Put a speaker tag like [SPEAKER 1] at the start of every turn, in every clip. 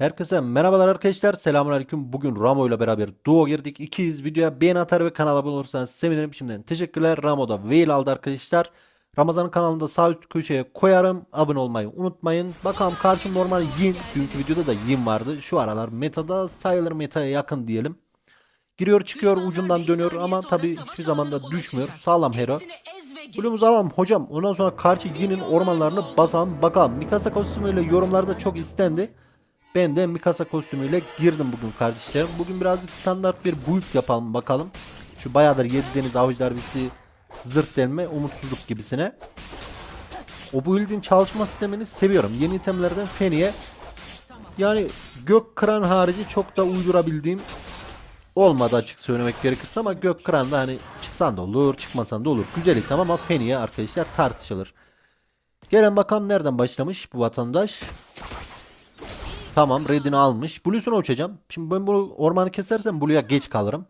[SPEAKER 1] Herkese merhabalar arkadaşlar. Selamünaleyküm. Bugün Ramo ile beraber duo girdik. İkiyiz. Videoya beğeni atar ve kanala abone olursanız sevinirim. Şimdiden teşekkürler. Ramo'da Veil aldı arkadaşlar. Ramazan'ın kanalında sağ üst köşeye koyarım. Abone olmayı unutmayın. Bakalım karşı normal Yin. Dünkü videoda da Yin vardı. Şu aralar metada sayılır metaya yakın diyelim. Giriyor çıkıyor ucundan dönüyor ama tabi hiçbir zaman da düşmüyor. Sağlam hero. Blue'umuzu alalım hocam. Ondan sonra karşı Yin'in ormanlarını basalım bakalım. Mikasa kostümüyle yorumlarda çok istendi. Ben de Mikasa kostümüyle girdim bugün kardeşlerim. Bugün birazcık standart bir build yapalım bakalım. Şu bayağıdır 7 deniz avuç darbesi zırt delme umutsuzluk gibisine. O build'in çalışma sistemini seviyorum. Yeni itemlerden Feni'ye yani gök kıran harici çok da uydurabildiğim olmadı açık söylemek gerekirse ama gök kıran da hani çıksan da olur çıkmasan da olur. Güzel item ama Feni'ye arkadaşlar tartışılır. Gelen bakalım nereden başlamış bu vatandaş. Tamam redini almış. Blue'suna uçacağım. Şimdi ben bu ormanı kesersem Blue'ya geç kalırım.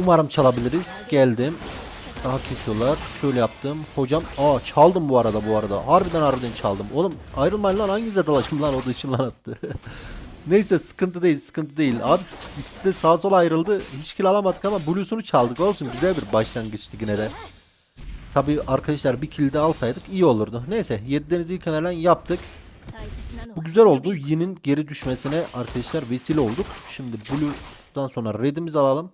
[SPEAKER 1] Umarım çalabiliriz. Geldim. Daha kesiyorlar. Şöyle yaptım. Hocam aa çaldım bu arada bu arada. Harbiden harbiden çaldım. Oğlum ayrılmayın lan hanginize dalaşım lan o da ışınlanattı. Neyse sıkıntı değil sıkıntı değil. Abi ikisi de sağa sola ayrıldı. Hiç kill alamadık ama Blue'sunu çaldık. Olsun güzel bir başlangıçtı yine de. Tabi arkadaşlar bir kill de alsaydık iyi olurdu. Neyse 7 denizi yaptık. Bu güzel oldu. Yin'in geri düşmesine arkadaşlar vesile olduk. Şimdi Blue'dan sonra Red'imizi alalım.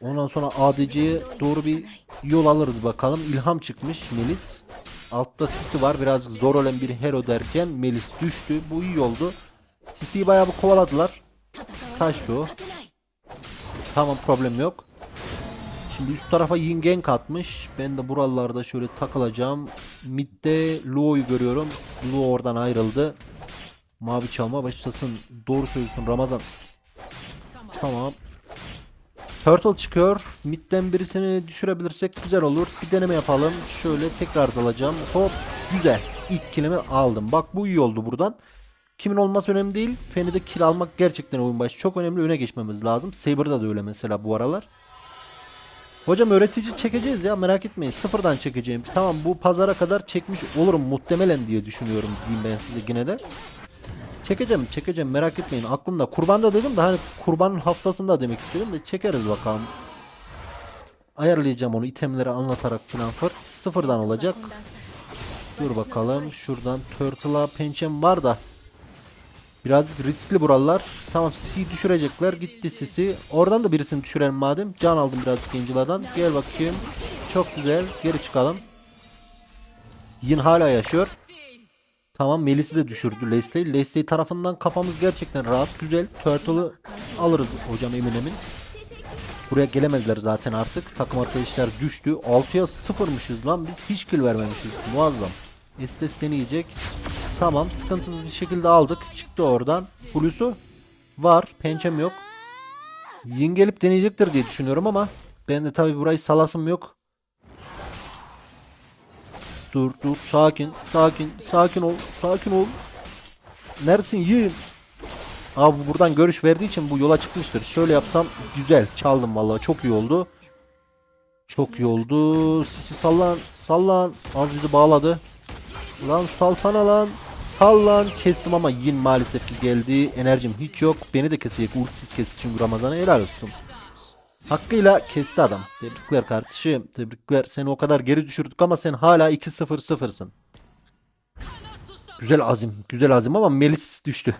[SPEAKER 1] Ondan sonra ADC'ye doğru bir yol alırız bakalım. İlham çıkmış Melis. Altta Sisi var. Biraz zor olan bir hero derken Melis düştü. Bu iyi oldu. Sisi'yi bayağı bir kovaladılar. Kaçtı o. Tamam problem yok. Şimdi üst tarafa Yin Gang atmış. Ben de buralarda şöyle takılacağım. Mid'de Luo'yu görüyorum. Luo oradan ayrıldı. Mavi çalma başlasın. Doğru söylüyorsun Ramazan. Tamam. Turtle çıkıyor. Mid'den birisini düşürebilirsek güzel olur. Bir deneme yapalım. Şöyle tekrar dalacağım. Hop. Güzel. İlk killimi aldım. Bak bu iyi oldu buradan. Kimin olması önemli değil. Feni'de kill almak gerçekten oyun başı. Çok önemli öne geçmemiz lazım. Saber'da da öyle mesela bu aralar. Hocam öğretici çekeceğiz ya merak etmeyin. Sıfırdan çekeceğim. Tamam bu pazara kadar çekmiş olurum muhtemelen diye düşünüyorum diyeyim ben size yine de. Çekeceğim çekeceğim merak etmeyin. Aklımda kurbanda dedim de hani kurbanın haftasında demek istedim de çekeriz bakalım. Ayarlayacağım onu itemleri anlatarak falan fır. Sıfırdan olacak. Dur bakalım şuradan turtle'a pençem var da Birazcık riskli buralar. Tamam Sisi'yi düşürecekler. Gitti Sisi. Oradan da birisini düşürelim madem. Can aldım birazcık Angela'dan. Gel bakayım. Çok güzel. Geri çıkalım. Yin hala yaşıyor. Tamam Melis'i de düşürdü Leslie. Leslie tarafından kafamız gerçekten rahat. Güzel. Turtle'ı alırız hocam emin emin. Buraya gelemezler zaten artık. Takım arkadaşlar düştü. 6'ya 0'mışız lan. Biz hiç kill vermemişiz. Muazzam. Estes deneyecek. Tamam sıkıntısız bir şekilde aldık. Çıktı oradan. Hulusu var. Pençem yok. Yin gelip deneyecektir diye düşünüyorum ama ben de tabi burayı salasım yok. Dur dur sakin sakin sakin ol sakin ol. Neresin Yin? Abi bu buradan görüş verdiği için bu yola çıkmıştır. Şöyle yapsam güzel. Çaldım vallahi çok iyi oldu. Çok iyi oldu. Sisi sallan sallan. Az bizi bağladı. Lan salsana lan. Sal lan. Kestim ama Yin maalesef ki geldi. Enerjim hiç yok. Beni de kesecek. Ultisiz kesti çünkü Ramazan'a helal olsun. Hakkıyla kesti adam. Tebrikler kardeşim. Tebrikler. Seni o kadar geri düşürdük ama sen hala 2-0-0'sın. Güzel azim. Güzel azim ama Melis düştü.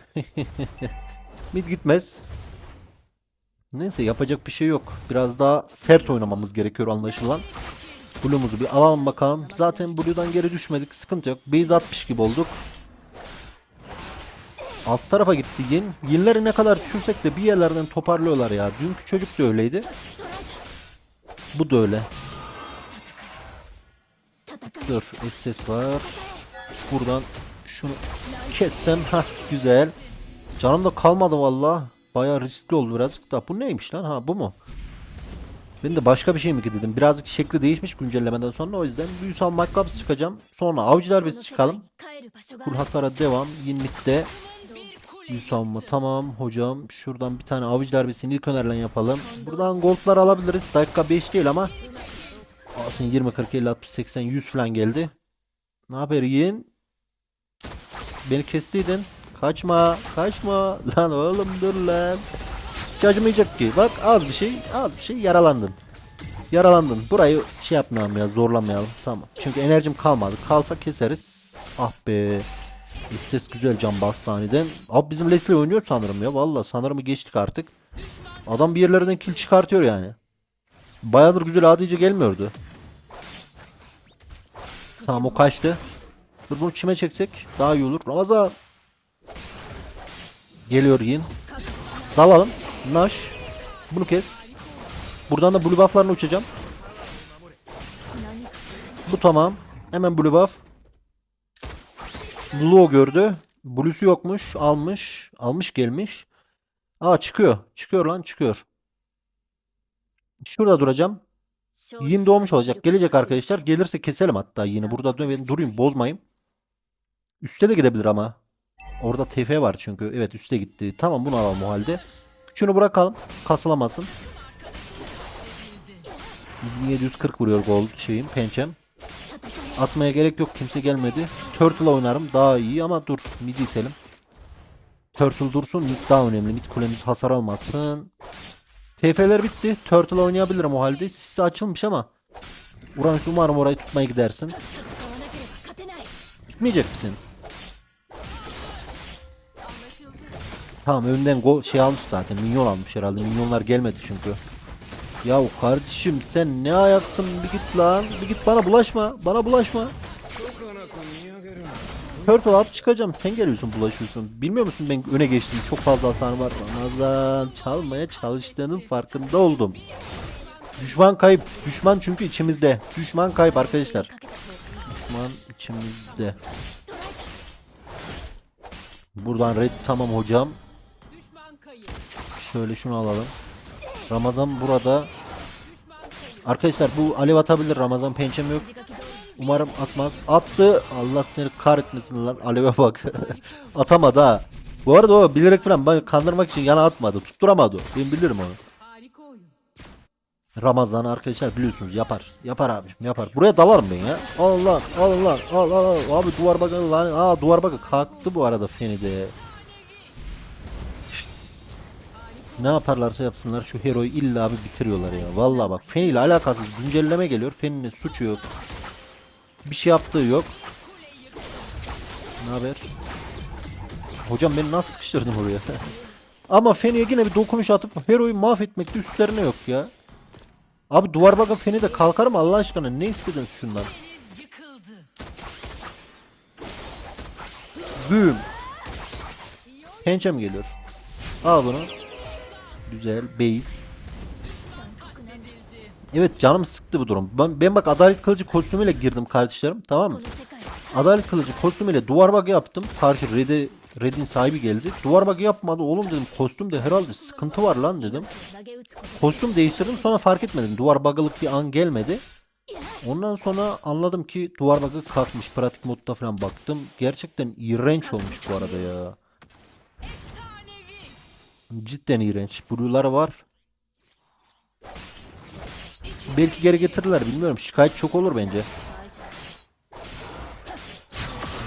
[SPEAKER 1] Mid gitmez. Neyse yapacak bir şey yok. Biraz daha sert oynamamız gerekiyor anlaşılan. Blue'umuzu bir alalım bakalım. Zaten Blue'dan geri düşmedik. Sıkıntı yok. Base 60 gibi olduk. Alt tarafa gitti Yin. Yinleri ne kadar düşürsek de bir yerlerden toparlıyorlar ya. Dünkü çocuk da öyleydi. Bu da öyle. Dur SS var. Buradan şunu kessem. ha güzel. Canım da kalmadı valla. Baya riskli oldu birazcık da. Bu neymiş lan? Ha bu mu? Ben de başka bir şey mi ki dedim. Birazcık şekli değişmiş güncellemeden sonra o yüzden Büyüsan Makabs çıkacağım. Sonra Avcı Darbesi çıkalım. Full hasara devam. Yinlik'te Büyüsan mı? Tamam hocam. Şuradan bir tane Avcı Darbesi'ni ilk önerilen yapalım. Buradan goldlar alabiliriz. Dakika 5 değil ama Aslında 20, 40, 50, 60, 80, 100 falan geldi. Ne haber yiyin? Beni kestiydin. Kaçma, kaçma. Lan oğlum dur lan. Hiç acımayacak ki. Bak az bir şey. Az bir şey yaralandın. Yaralandın. Burayı şey yapmayalım ya zorlamayalım. Tamam. Çünkü enerjim kalmadı. Kalsa keseriz. Ah be. İstes güzel can bastı aniden. Abi bizim Leslie oynuyor sanırım ya. Valla sanırım geçtik artık. Adam bir yerlerden kill çıkartıyor yani. Bayağıdır güzel adice gelmiyordu. Tamam o kaçtı. Dur bunu kime çeksek daha iyi olur. Ramazan. Geliyor Yin. Dalalım. Nash. Bunu kes. Buradan da blue buff'larına uçacağım. Bu tamam. Hemen blue buff. Blue gördü. Blue'su yokmuş. Almış. Almış gelmiş. Aa çıkıyor. Çıkıyor lan çıkıyor. Şurada duracağım. Yin doğmuş olacak. Gelecek arkadaşlar. Gelirse keselim hatta yine. Burada durayım bozmayayım. Üste de gidebilir ama. Orada TF var çünkü. Evet üste gitti. Tamam bunu alalım o halde. Şunu bırakalım. Kasılamasın. 1740 vuruyor gol şeyim pençem. Atmaya gerek yok. Kimse gelmedi. Turtle oynarım. Daha iyi ama dur. Mid itelim. Turtle dursun. Mid daha önemli. Mid kulemiz hasar almasın. TF'ler bitti. Turtle oynayabilirim o halde. Sisi açılmış ama. Uranüs umarım orayı tutmaya gidersin. Gitmeyecek misin? Tamam önden gol şey almış zaten. Minyon almış herhalde. Minyonlar gelmedi çünkü. Ya kardeşim sen ne ayaksın bir git lan. Bir git bana bulaşma. Bana bulaşma. Turtle alıp çıkacağım. Sen geliyorsun bulaşıyorsun. Bilmiyor musun ben öne geçtim. Çok fazla hasar var. Ramazan çalmaya çalıştığının farkında oldum. Düşman kayıp. Düşman çünkü içimizde. Düşman kayıp arkadaşlar. Düşman içimizde. Buradan red tamam hocam. Şöyle şunu alalım. Ramazan burada. Arkadaşlar bu alev atabilir Ramazan pençem yok. Umarım atmaz. Attı. Allah seni kahretmesin lan. Aleve bak. Atamadı ha. Bu arada o bilerek falan beni kandırmak için yana atmadı. Tutturamadı. Ben bilirim onu. Ramazan arkadaşlar biliyorsunuz yapar. Yapar abi yapar. Buraya dalarım ben ya. Allah Allah Allah Allah. Abi duvar bakın lan. Aa duvar bakın kalktı bu arada Feni'de. Ne yaparlarsa yapsınlar şu heroyu illa bir bitiriyorlar ya. Vallahi bak Feni ile alakasız güncelleme geliyor. Feni'nin suçu yok. Bir şey yaptığı yok. Ne haber? Hocam beni nasıl sıkıştırdın oraya? Ama Feni'ye yine bir dokunuş atıp heroyu mahvetmekte üstlerine yok ya. Abi duvar bakın Feni de kalkar mı Allah aşkına? Ne istediniz şundan? Büyüm. Pençem geliyor. Al bunu. Güzel. Base. Evet canım sıktı bu durum. Ben, ben bak adalet kılıcı kostümüyle girdim kardeşlerim. Tamam mı? Adalet kılıcı kostümüyle duvar bug yaptım. Karşı red'i Red'in sahibi geldi. Duvar bug yapmadı. Oğlum dedim kostümde herhalde sıkıntı var lan dedim. Kostüm değiştirdim sonra fark etmedim. Duvar bug'lık bir an gelmedi. Ondan sonra anladım ki duvar bug'ı kalkmış. Pratik modda falan baktım. Gerçekten iğrenç olmuş bu arada ya. Cidden iğrenç. Blue'lar var. Belki geri getirirler bilmiyorum. Şikayet çok olur bence.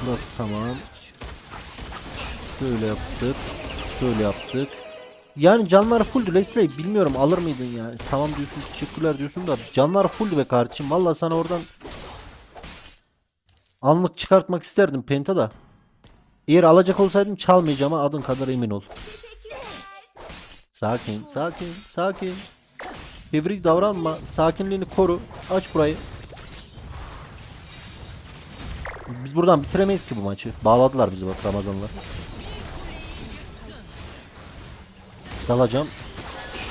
[SPEAKER 1] Burası tamam. Şöyle yaptık. Şöyle yaptık. Yani canlar full Leslie bilmiyorum alır mıydın yani. Tamam diyorsun teşekkürler diyorsun da canlar full be kardeşim. Valla sana oradan anlık çıkartmak isterdim Penta da. Eğer alacak olsaydım çalmayacağıma adın kadar emin ol. Sakin, sakin, sakin. Fevrik davranma. Sakinliğini koru. Aç burayı. Biz buradan bitiremeyiz ki bu maçı. Bağladılar bizi bak Ramazanlar. Dalacağım.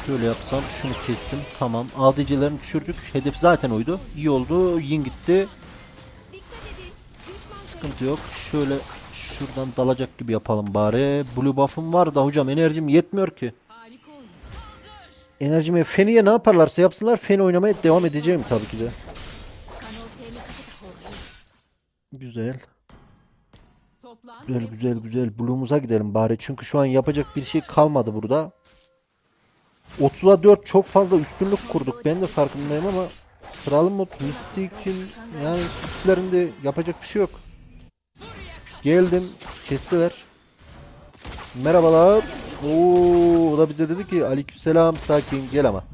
[SPEAKER 1] Şöyle yapsam şunu kestim. Tamam. ADC'lerini düşürdük. Hedef zaten oydu. İyi oldu. Yin gitti. Sıkıntı yok. Şöyle şuradan dalacak gibi yapalım bari. Blue buff'ım var da hocam enerjim yetmiyor ki. Enerjimi Feni'ye ne yaparlarsa yapsınlar Feni oynamaya devam edeceğim tabii ki de. Güzel. Güzel güzel güzel. Bloom'uza gidelim bari. Çünkü şu an yapacak bir şey kalmadı burada. 30'a 4 çok fazla üstünlük kurduk. Ben de farkındayım ama sıralı mod Mystic'in yani üstlerinde yapacak bir şey yok. Geldim. Kestiler. Merhabalar. Oo, o da bize dedi ki aleykümselam sakin gel ama.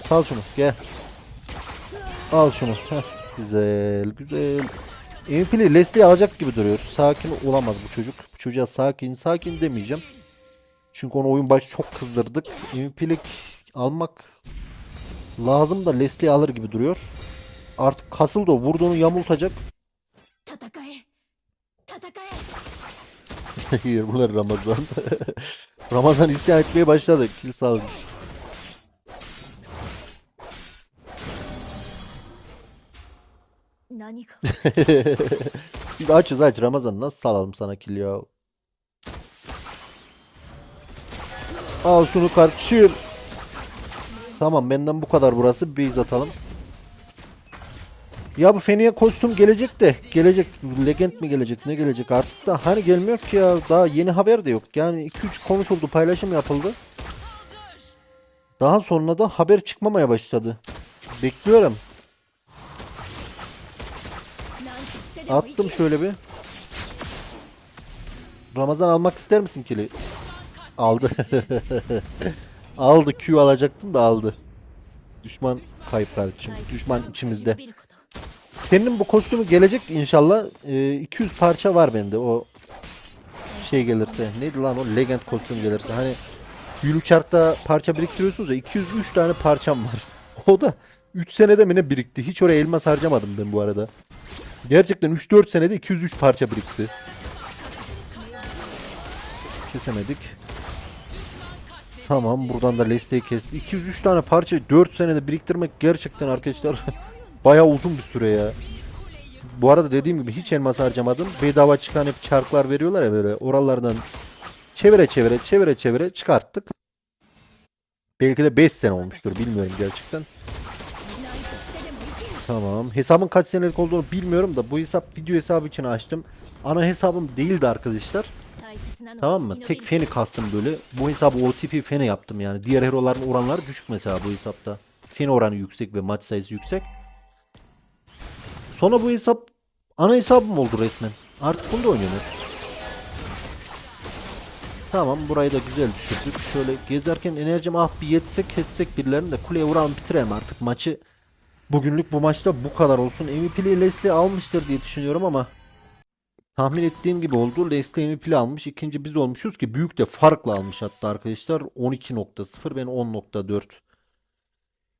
[SPEAKER 1] Sal şunu gel. Al şunu. Heh, güzel güzel. MVP'li Leslie'yi alacak gibi duruyor. Sakin olamaz bu çocuk. Bu çocuğa sakin sakin demeyeceğim. Çünkü onu oyun başı çok kızdırdık. MVP'lik almak lazım da Leslie alır gibi duruyor. Artık kasıldı o. Vurduğunu yamultacak. Hayır bunlar Ramazan. Ramazan isyan etmeye başladı. Kill salmış. Biz açız aç Ramazan nasıl salalım sana kill ya. Al şunu karşır. Tamam benden bu kadar burası. Base atalım. Ya bu Feni'ye kostüm gelecek de gelecek legend mi gelecek ne gelecek artık da hani gelmiyor ki ya daha yeni haber de yok. Yani 2-3 konuşuldu paylaşım yapıldı. Daha sonra da haber çıkmamaya başladı. Bekliyorum. Attım şöyle bir. Ramazan almak ister misin kili? Aldı. aldı. Q alacaktım da aldı. Düşman kayıp kardeşim. Düşman içimizde. Kendim bu kostümü gelecek inşallah. E, 200 parça var bende o şey gelirse. Neydi lan o legend kostüm gelirse. Hani Yülük parça biriktiriyorsunuz ya 203 tane parçam var. O da 3 senede mi ne birikti? Hiç oraya elmas harcamadım ben bu arada. Gerçekten 3-4 senede 203 parça birikti. Kesemedik. Tamam buradan da Leste'yi kesti. 203 tane parça 4 senede biriktirmek gerçekten arkadaşlar Baya uzun bir süre ya. Bu arada dediğim gibi hiç elmas harcamadım. Bedava çıkan hep çarklar veriyorlar ya böyle. Oralardan çevire çevire çevire çevire çıkarttık. Belki de 5 sene olmuştur bilmiyorum gerçekten. Tamam. Hesabın kaç senelik olduğunu bilmiyorum da bu hesap video hesabı için açtım. Ana hesabım değildi arkadaşlar. Tamam mı? Tek feni kastım böyle. Bu hesabı OTP feni yaptım yani. Diğer heroların oranları düşük mesela bu hesapta. Fen oranı yüksek ve maç sayısı yüksek. Sonra bu hesap ana hesabım oldu resmen. Artık bunu da oynuyorum. Tamam burayı da güzel düşürdük. Şöyle gezerken enerjim ah bir yetsek kessek birilerini de kuleye vuralım bitirelim artık maçı. Bugünlük bu maçta bu kadar olsun. MVP'li Leslie almıştır diye düşünüyorum ama Tahmin ettiğim gibi oldu. Leslie MVP'li almış. İkinci biz olmuşuz ki büyük de farkla almış hatta arkadaşlar. 12.0 ben 10.4.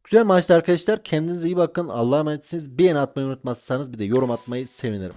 [SPEAKER 1] Güzel maçtı arkadaşlar. Kendinize iyi bakın. Allah'a emanetsiniz. Beğeni atmayı unutmazsanız bir de yorum atmayı sevinirim.